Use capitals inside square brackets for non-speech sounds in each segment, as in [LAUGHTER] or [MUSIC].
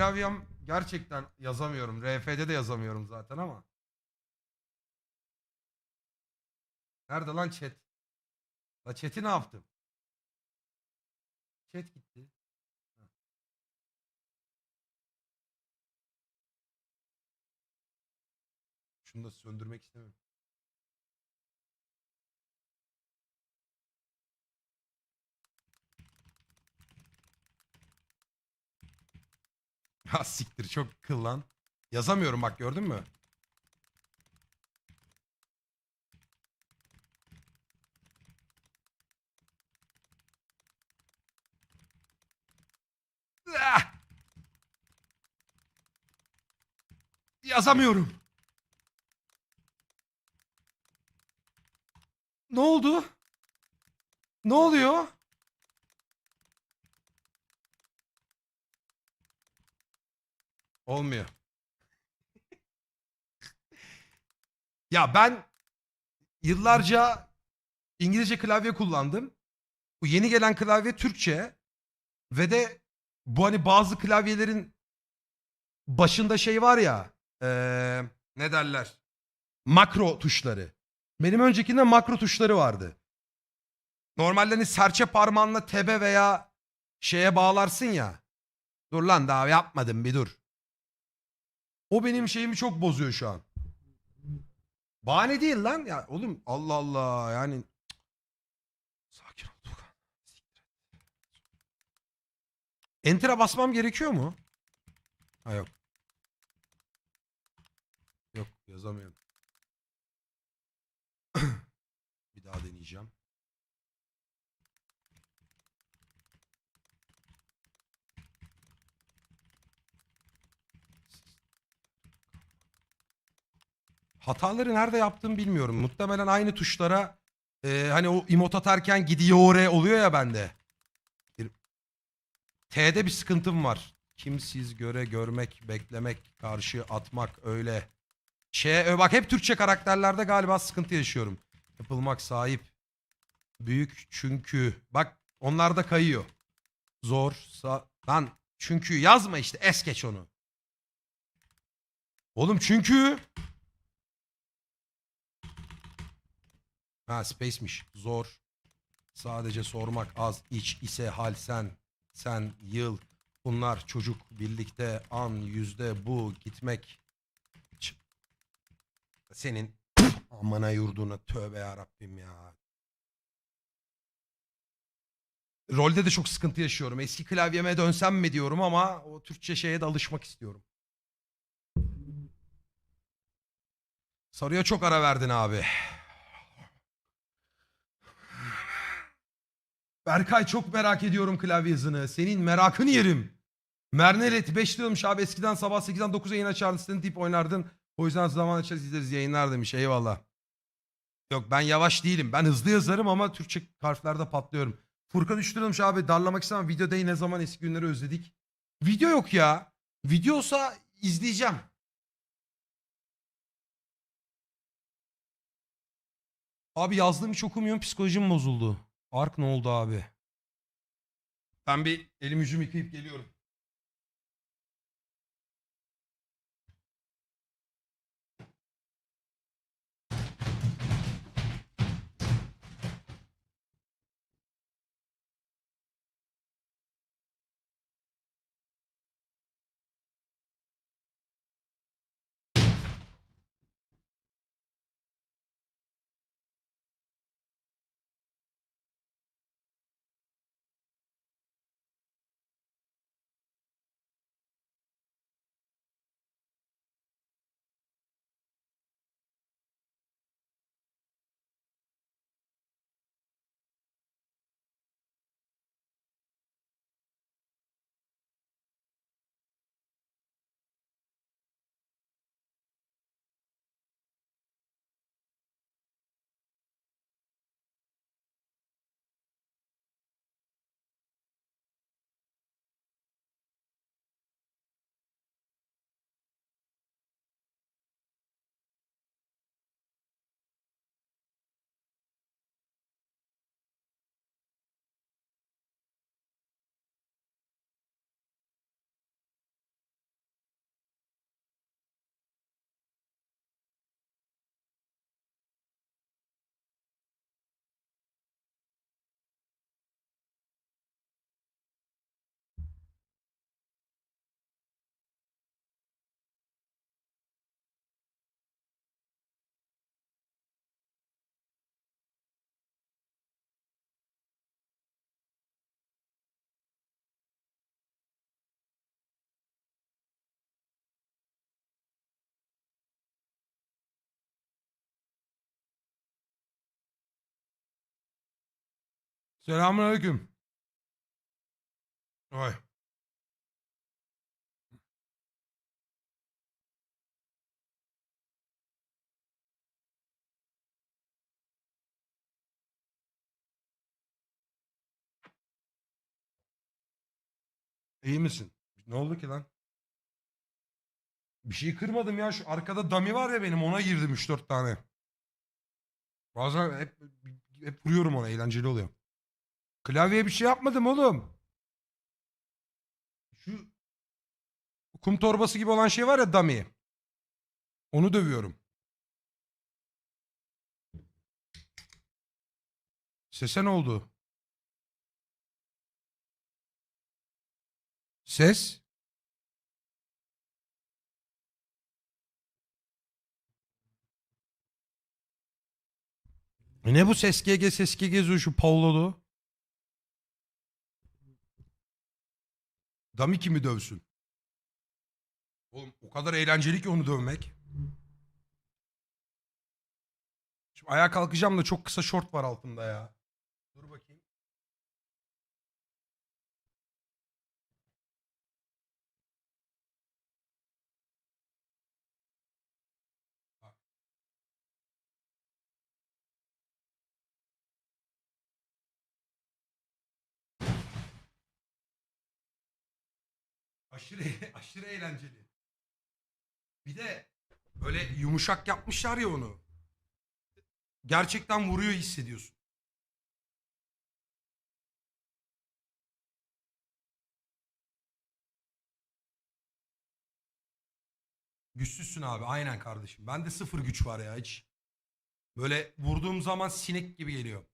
klavyem gerçekten yazamıyorum. RF'de de yazamıyorum zaten ama. Nerede lan chat? La chat'i ne yaptım? Chat gitti. Şunu da söndürmek istemiyorum. [LAUGHS] Ha siktir çok kıl lan. Yazamıyorum bak gördün mü? Ah! Yazamıyorum. Ne oldu? Ne oluyor? Olmuyor. ya ben yıllarca İngilizce klavye kullandım. Bu yeni gelen klavye Türkçe ve de bu hani bazı klavyelerin başında şey var ya eee, ne derler makro tuşları. Benim öncekinde makro tuşları vardı. Normalde hani serçe parmağınla tebe veya şeye bağlarsın ya. Dur lan daha yapmadım bir dur. O benim şeyimi çok bozuyor şu an. Bahane değil lan. Ya oğlum Allah Allah yani. Sakin ol Tukan. Enter'a basmam gerekiyor mu? Ha yok. Yok yazamıyorum. [COUGHS] Bir daha deneyeceğim. Hataları nerede yaptığımı bilmiyorum. Muhtemelen aynı tuşlara e, hani o emot atarken gidiyor re oluyor ya bende. Bir- T'de bir sıkıntım var. Kimsiz göre görmek, beklemek, karşı atmak öyle. Şey, bak hep Türkçe karakterlerde galiba sıkıntı yaşıyorum. Yapılmak sahip. Büyük çünkü. Bak onlar da kayıyor. Zor. Sa Lan çünkü yazma işte es geç onu. Oğlum çünkü. Ha space'miş. Zor. Sadece sormak az. iç ise hal sen. Sen yıl. Bunlar çocuk birlikte an yüzde bu gitmek. Ç- Senin [COUGHS] amana yurduna tövbe ya Rabbim ya. Rolde de çok sıkıntı yaşıyorum. Eski klavyeme dönsem mi diyorum ama o Türkçe şeye de alışmak istiyorum. Sarıya çok ara verdin abi. Berkay çok merak ediyorum klavye hızını. Senin merakını yerim. Mernelet 5 diyormuş abi eskiden sabah 8'den 9'a yayın açardın senin tip oynardın. O yüzden zaman açarız izleriz yayınlar demiş eyvallah. Yok ben yavaş değilim. Ben hızlı yazarım ama Türkçe harflerde patlıyorum. Furkan 3 diyormuş abi darlamak istemem. Video değil ne zaman eski günleri özledik. Video yok ya. Video olsa izleyeceğim. Abi yazdığım hiç okumuyorum psikolojim bozuldu. Ark ne oldu abi? Ben bir elimi yüzümü yıkayıp geliyorum. Selamünaleyküm. Oy. İyi misin? Ne oldu ki lan? Bir şey kırmadım ya. Şu arkada dummy var ya benim ona girdim 3-4 tane. Bazen hep, hep vuruyorum ona eğlenceli oluyor. Klavyeye bir şey yapmadım oğlum. Şu kum torbası gibi olan şey var ya dummy. Onu dövüyorum. Sese ne oldu? Ses? E ne bu ses GG ses GG şu Paulolu? Dami kimi dövsün? Oğlum o kadar eğlenceli ki onu dövmek. Şimdi ayağa kalkacağım da çok kısa şort var altımda ya. Dur bakayım. Aşırı [LAUGHS] aşırı eğlenceli. Bir de böyle yumuşak yapmışlar ya onu. Gerçekten vuruyor hissediyorsun. Güçsüzsün abi aynen kardeşim. Bende sıfır güç var ya hiç. Böyle vurduğum zaman sinek gibi geliyor.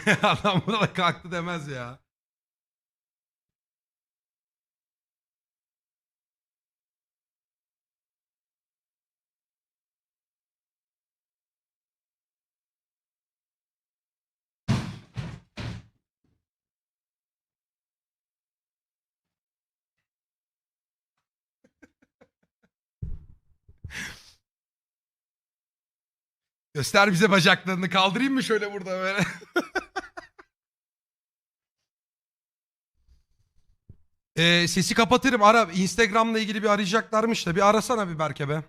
[LAUGHS] Adam buna da kalktı demez ya. Göster bize bacaklarını kaldırayım mı şöyle burada böyle? [LAUGHS] Ee, sesi kapatırım. Ara Instagram'la ilgili bir arayacaklarmış da bir arasana bir Berke be.